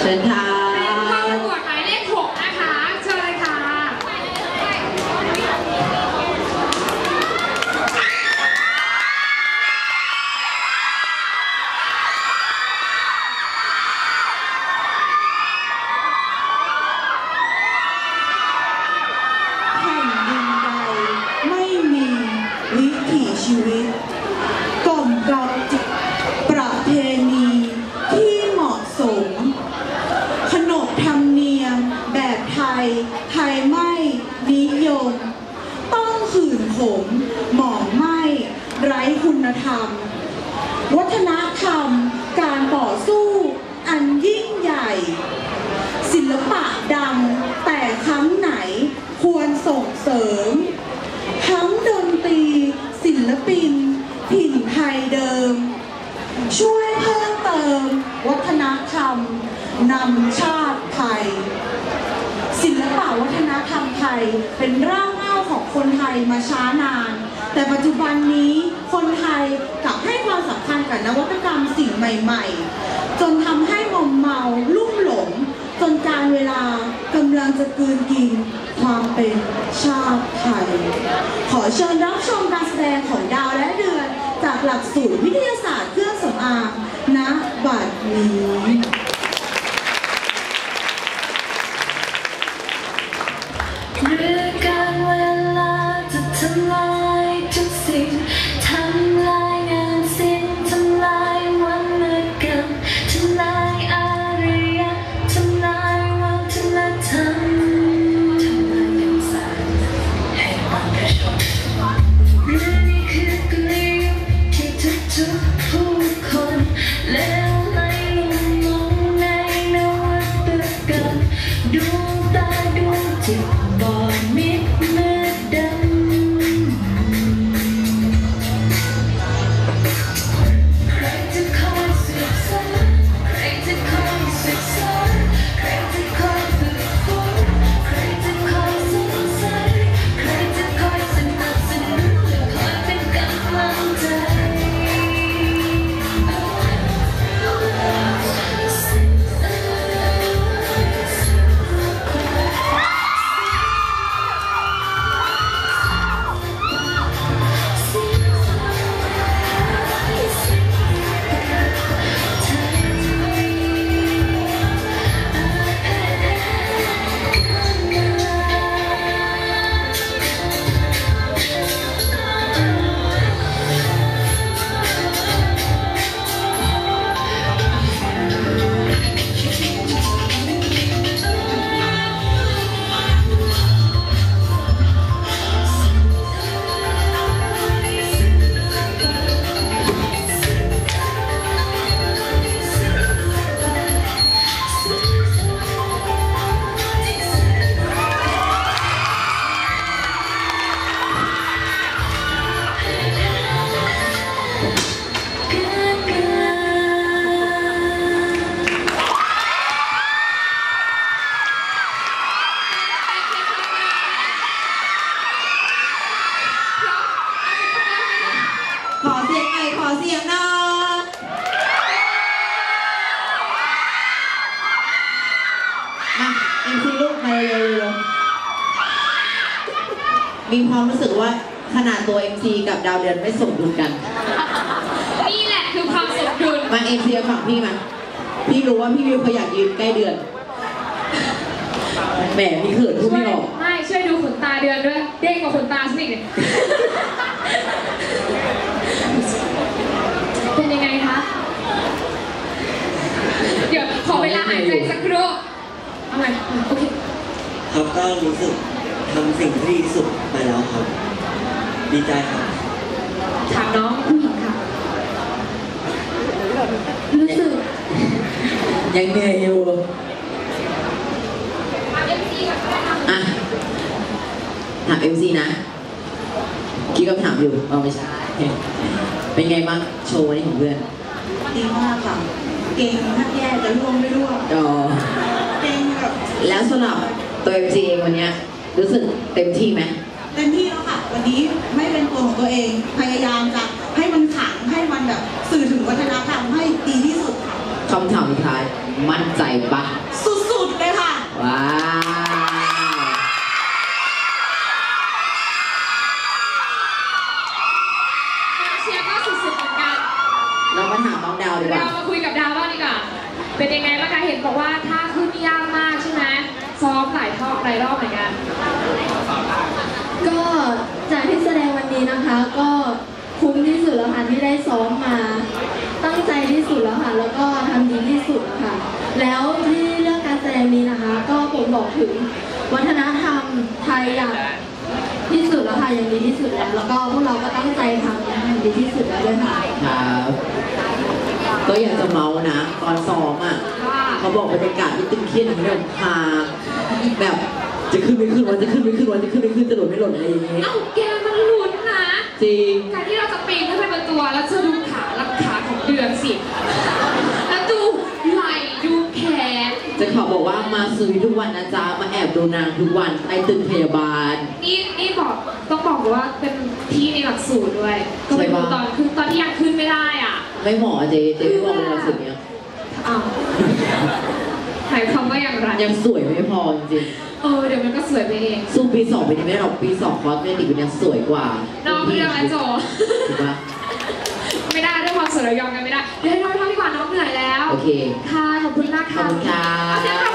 เชิญค่ะ เป็นผู้เข้าประกวดหมายเลขหกนะคะ เชิญเลยค่ะ แผ่นดินใดไม่มีวิถีชีวิตกล่อมเกลาจิตประเพณีที่เหมาะสม ขนบธรรมเนียมแบบไทย ไทยไม่นิยม ต้อง ขืนขมหมองไหมไร้คุณธรรม วัฒนธรรม การต่อสู้อันยิ่งใหญ่ ศิลปะดังแต่ครั้งไหนควรส่งเสริม ทั้งดนตรี ศิลปินถิ่นไทยเดิม ช่วยเพิ่มเติม วัฒนธรรมนำชาติไทย ศิลปะวัฒนธรรมไทยเป็นรากเหง้าง คนไทยมาช้านาน แต่ปัจจุบันนี้คนไทยกลับให้ความสำคัญกับนวัตกรรมสิ่งใหม่ ๆ จนทำให้มอมเมาลุ่มหลง จนการเวลากำลังจะกืนกินความเป็นชาติไทย ขอเชิญรับชมการแสดงของดาวและเดือน จากหลักสูตรวิทยาศาสตร์เครื่องสำอางณบัดนี้ ด มีความรู้สึกว่าขนาดตัว MC กับดาวเดือนไม่สมดุลกัน นี่แหละคือความสมดุลมา MC ฝั่งพี่มา พี่รู้ว่าพี่วิวเขาอยากยืนใกล้เดือน แหมพี่เขินพูดช่วไม่ยออก ไม่ช่วยดูขนตาเดือนด้วย เด้งกว่าขนตาสิเนี่ยเป็นยังไงคะ เดี๋ยวขอเวลาหายใจสักครู่เอาใหม่โอเค ครับก็รู้สึก ทำสิ่งที่ดีที่สุดไปแล้วครับ ดีใจครับถามน้องผู้หญิงค่ะ รู้สึกยังเหนื่อยอยู่เอาเอ็มซีก่อนก็ได้ค่ะอะถาม MC นะคิดคำถามอยู่เอาไม่ใช่เป็นไงบ้างโชว์วันนี้ของเพื่อนดีมากค่ะ เก่งถ้าแย่จะร่วงไม่ร่วงอ๋อเก่งแบบแล้วสำหรับตัว MC เองวันเนี้ย รู้สึกเต็มที่ไหมเต็มที่แล้วค่ะ วันนี้ไม่เป็นตัวของตัวเอง พยายามจะให้มันขังให้มันแบบสื่อถึงวัฒนธรรมให้ดีที่สุดค่ะคำถามสุดท้ายคมั่นใจปะสุดๆเลยค่ะ ว้าวเชียร์ก็สุดๆเหมือนกัน เรามาถามน้องดาวดีกเราว่ามาคุยกับดาวบ้างดีกว่า เป็นยังไงบ้างคะเห็นบอกว่าท่าขึ้นนี่ยากมากใช่ไหม ซ้อมหลายทอบหลายรอบเหมือนกัน ก็จากที่แสดงวันนี้นะคะ ก็คุ้มที่สุดแล้วค่ะที่ได้ซ้อมมา ตั้งใจที่สุดแล้วค่ะ แล้วก็ทำดีที่สุดแล้วค่ะ แล้วที่เรื่องการแสดงนี้นะคะ ก็ผมบอกถึงวัฒนธรรมไทยอย่างที่สุดแล้วค่ะอย่างดีที่สุดแล้ว แล้วก็พวกเราก็ตั้งใจทำอย่างดีที่สุดแล้วด้วยค่ะครับก็อยากจะเมาส์นะ ตอนซ้อมอะว่า เขาบอกบรรยากาศที่ตึงเครียดอย่างนี้แบบพาแบบจะขึ้นไม่ขึ้นวันจะขึ้นไม่ขึ้นวันจะขึ้นไม่ขึ้นจะหล่นไม่หล่นอะไรอย่างเงี้ยเอ้าแกมันลุ้นนะจริงการที่เราจะปีนขึ้นไปบนตัวแล้วจะดูขาลักขาของเดือนสิแล้วดูไหล่ดูแขนจะขอบอกว่ามาสวีทุกวันนะจ๊ะมาแอบดูนางทุกวันใต้ตึกพยาบาล นี่นี่บอกต้องบอกว่าเป็นที่ในหลักสูตรด้วย ก็ไปดูใช่ปะตอนขึ้นตอนที่ยังขึ้นไม่ได้อะ ไม่เหมาะอะเจ๊เจ๊ไม่บอกเลยว่าสิ่งเนี้ยอ้าว หมายความว่าอย่างไรยังสวยไม่พอจริงเออเดี๋ยวมันก็สวยไปเองๆสู้ปีสองไปนี้ไม่ได้หรอกปีสองคอสเมติกเนี่ยสวยกว่าน้องเรื่องอะไรโจ ถูกปะไม่ได้ด้วยความสวยเรายอมกันไม่ได้ เดี๋ยวให้น้องไปทำดีกว่าน้องเหนื่อยแล้ว โอเค ค่ะ ขอบคุณมากค่ะขอบคุณค่ะ เอาเสียงปร